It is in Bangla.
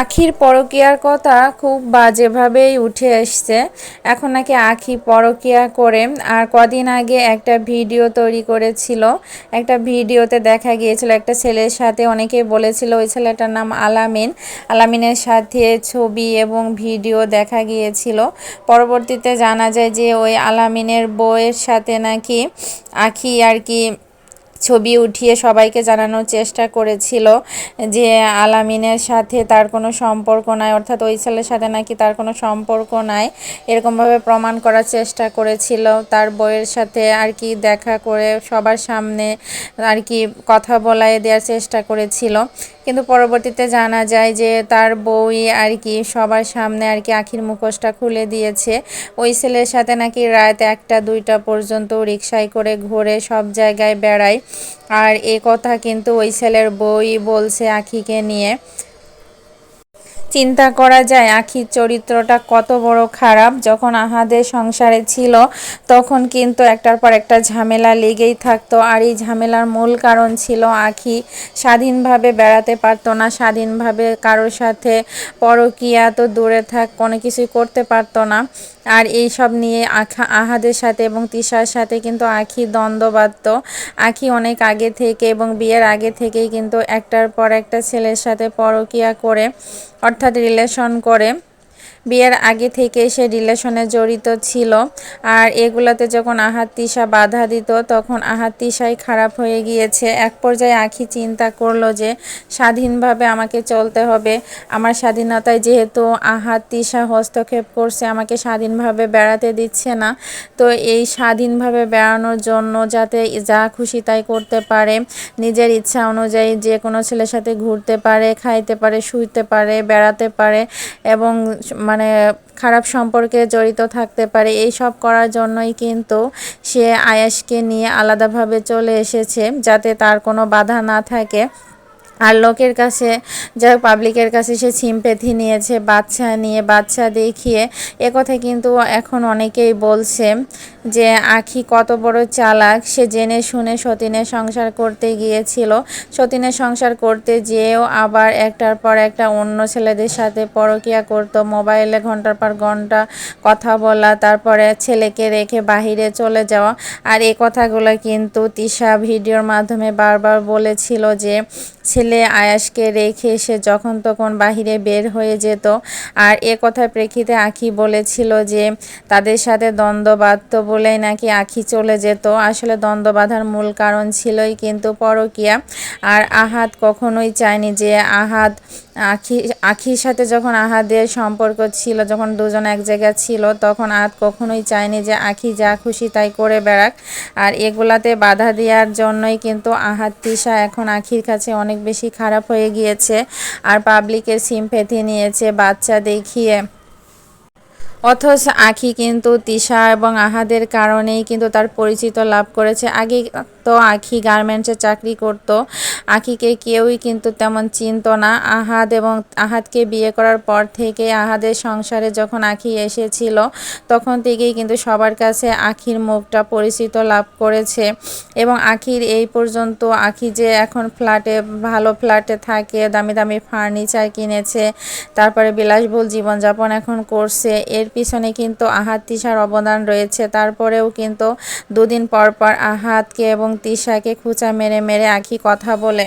আখির পরকীয়ার কথা খুব বাজেভাবেই উঠে এসছে। এখন নাকি আখি পরকীয়া করে। আর কদিন আগে একটা ভিডিও তৈরি করেছিল। একটা ভিডিওতে দেখা গিয়েছিল, একটা ছেলের সাথে অনেকে বলেছিল, ওই ছেলেটার নাম আলামিন। আলামিনের সাথে ছবি এবং ভিডিও দেখা গিয়েছিল। পরবর্তীতে জানা যায় যে ওই আলামিনের বইয়ের সাথে নাকি আখি আর কি ছবি উঠিয়ে সবাইকে জানানোর চেষ্টা করেছিল যে আলামিনের সাথে তার কোনো সম্পর্ক নাই, অর্থাৎ ওই ছেলের সাথে নাকি তার কোনো সম্পর্ক নাই, এরকমভাবে প্রমাণ করার চেষ্টা করেছিল। তার বইয়ের সাথে আর কি দেখা করে সবার সামনে আর কি কথা বলায় দেওয়ার চেষ্টা করেছিল। কিন্তু পরবর্তীতে জানা যায় যে তার বই আর কি সবার সামনে আর কি আখির মুখোশটা খুলে দিয়েছে। ওই ছেলের সাথে নাকি রাত একটা, দুইটা পর্যন্ত রিক্সায় করে ঘুরে, সব জায়গায় বেড়ায়। আর এ কথা কিন্তু ওই ছেলের বই বলছে আখিকে নিয়ে। চিন্তা করা যায়, আখির চরিত্রটা কত বড় খারাপ। যখন আহাদের সংসারে ছিল, তখন কিন্তু একটার পর একটা ঝামেলা লেগেই থাকতো। আর এই ঝামেলার মূল কারণ ছিল আখি স্বাধীনভাবে বেড়াতে পারতো না, স্বাধীনভাবে কারোর সাথে পরকিয়া তো দূরে থাক, কোনো কিছুই করতে পারতো না। আর এই সব নিয়ে আখা, আহাদের সাথে এবং তিশার সাথে কিন্তু আখি দ্বন্দ্ব বাঁধত আখি অনেক আগে থেকে এবং বিয়ের আগে থেকেই কিন্তু একটার পর একটা ছেলের সাথে পরকিয়া করে, অর্থাৎ রিলেশন করে। বিয়ের আগে থেকে সে রিলেশনে জড়িত ছিল। আর এগুলাতে যখন আহাত তিশা বাধা দিত, তখন আহাত তিশাই খারাপ হয়ে গিয়েছে। এক পর্যায়ে আখি চিন্তা করল যে, স্বাধীনভাবে আমাকে চলতে হবে। আমার স্বাধীনতায় যেহেতু আহাত তিশা হস্তক্ষেপ করছে, আমাকে স্বাধীনভাবে বেড়াতে দিচ্ছে না। তো এই স্বাধীনভাবে বেড়ানোর জন্য যাতে যা খুশি তাই করতে পারে, নিজের ইচ্ছা অনুযায়ী যে কোনো ছেলের সাথে ঘুরতে পারে, খাইতে পারে, শুইতে পারে, বেড়াতে পারে এবং মানে খারাপ সম্পর্কে জড়িত থাকতে পারে এই সব করার জন্যই কিন্তু সে আয়াসকে নিয়ে আলাদাভাবে চলে এসেছে যাতে তার কোনো বাধা না থাকে। আর লোকের কাছে যা পাবলিকের কাছে সে সিম্পেথি নিয়েছে, বাচ্চা নিয়ে, বাচ্চা দেখিয়ে। একথা কিন্তু এখন অনেকেই বলছে যে, আখি কত বড় চালাক। সে জেনে শুনে সতীনের সংসার করতে গিয়েছিল। সতীনের সংসার করতে যেয়েও আবার একটার পর একটা অন্য ছেলেদের সাথে পরকিয়া করতো। মোবাইলে ঘণ্টার পর ঘণ্টা কথা বলা, তারপরে ছেলেকে রেখে বাহিরে চলে যাওয়া। আর এই কথাগুলো কিন্তু তিশা ভিডিওর মাধ্যমে বারবার বলেছিল যে ছেলে আয়াসকে রেখে সে যখন তখন বাহিরে বের হয়ে যেত। আর এ কথার প্রেক্ষিতে আখি বলেছিল যে, তাদের সাথে দ্বন্দ্ব বাঁধত বলেই নাকি আখি চলে যেত। আসলে দ্বন্দ্ব বাঁধার মূল কারণ ছিলই কিন্তু পরকিয়া। আর আহাত কখনোই চায়নি যে, আহাত আখি, আখির সাথে যখন আহাদের সম্পর্ক ছিল, যখন দুজন এক জায়গায় ছিল, তখন আহাত কখনোই চায়নি যে, আখি যা খুশি তাই করে বেড়াক। আর এগুলাতে বাধা দেওয়ার জন্যই কিন্তু আহাত তিশা এখন আখির কাছে অনেক বেশি খারাপ হয়ে গিয়েছে আর পাবলিকের সিম ফেঁথে নিয়েছে বাচ্চা দেখিয়ে। অথচ আখি কিন্তু তিশা এবং আহাদের কারণেই কিন্তু তার পরিচিত লাভ করেছে। আগে তো আখি গার্মেন্টসে চাকরি করত। আখিকে কেউই কিন্তু তেমন চিনত না। আহাদ এবং আহাদকে বিয়ে করার পর থেকে আহাদের সংসারে যখন আখি এসেছিল, তখন থেকেই কিন্তু সবার কাছে আখির মুখটা পরিচিত লাভ করেছে। এবং আখির এই পর্যন্ত আখি যে এখন ফ্ল্যাটে ভালো ফ্ল্যাটে থাকে, দামি দামি ফার্নিচার কিনেছে, তারপরে বিলাসবহুল জীবনযাপন এখন করছে, এর পিছনে কিন্তু আহাত তিশার অবদান রয়েছে। তারপরেও কিন্তু দুদিন পর পর আহাতকে এবং তিশাকে খুঁচা মেরে মেরে আখি কথা বলে।